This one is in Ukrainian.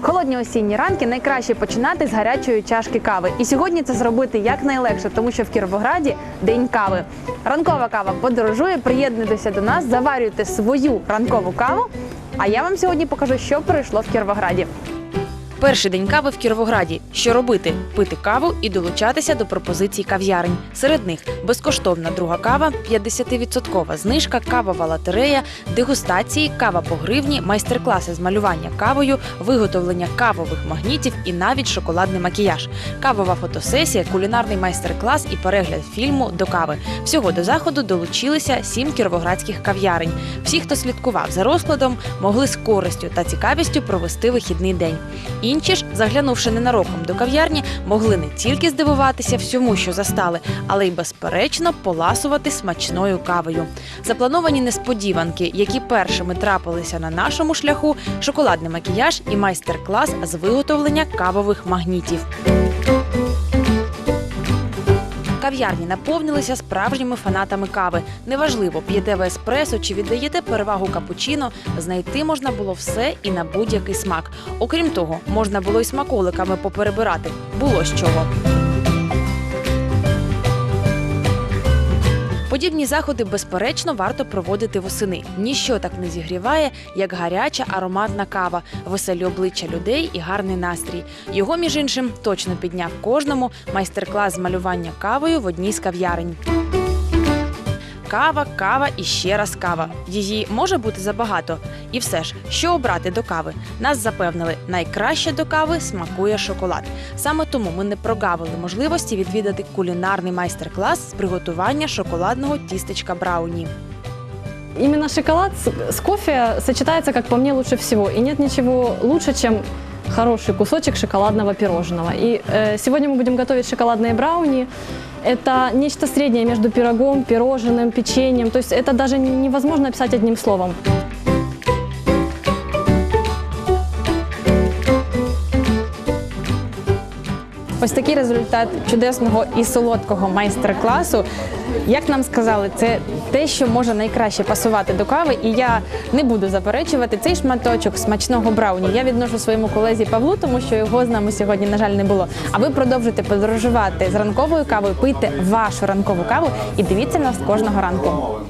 Холодні осінні ранки найкраще починати з гарячої чашки кави. І сьогодні це зробити якнайлегше, тому що в Кіровограді день кави. Ранкова кава подорожує. Приєднуйтеся до нас, заварюйте свою ранкову каву. А я вам сьогодні покажу, що пройшло в Кіровограді. Перший день кави в Кіровограді. Що робити? Пити каву і долучатися до пропозицій кав'ярень. Серед них безкоштовна друга кава, 50% знижка, кавова лотерея, дегустації, кава по гривні, майстер-класи з малювання кавою, виготовлення кавових магнітів і навіть шоколадний макіяж, кавова фотосесія, кулінарний майстер-клас і перегляд фільму до кави. Всього до заходу долучилися сім кіровоградських кав'ярень. Всі, хто слідкував за розкладом, могли з користю та цікавістю провести вихідний день. Інші ж, заглянувши ненароком до кав'ярні, могли не тільки здивуватися всьому, що застали, але й безперечно поласувати смачною кавою. Заплановані несподіванки, які першими трапилися на нашому шляху, шоколадний макіяж і майстер-клас з виготовлення кавових магнітів. Кав'ярні наповнилися справжніми фанатами кави. Неважливо, п'єте ви еспресо чи віддаєте перевагу капучино, знайти можна було все і на будь-який смак. Окрім того, можна було й смаколиками поперебирати. Було з чого. Подібні заходи, безперечно, варто проводити восени. Ніщо так не зігріває, як гаряча ароматна кава, веселі обличчя людей і гарний настрій. Його, між іншим, точно підняв кожному майстер-клас з малювання кавою в одній з кав'ярень. Кава, кава і ще раз кава. Її може бути забагато. І все ж, що обрати до кави? Нас запевнили, найкраще до кави смакує шоколад. Саме тому ми не прогавили можливості відвідати кулінарний майстер-клас з приготування шоколадного тістечка брауні. Именно шоколад с, кофе сочетается, как по мне, лучше всего. И нет ничего лучше, чем хороший кусочек шоколадного пирожного. И э, сегодня мы будем готовить шоколадные брауни. Это нечто среднее между пирогом, пирожным, печеньем. То есть это даже невозможно описать одним словом. Ось такий результат чудесного і солодкого майстер-класу. Як нам сказали, це те, що може найкраще пасувати до кави, і я не буду заперечувати цей шматочок смачного брауні. Я відношу своєму колезі Павлу, тому що його з нами сьогодні, на жаль, не було. А ви продовжуйте подорожувати з ранковою кавою, пийте вашу ранкову каву і дивіться нас кожного ранку.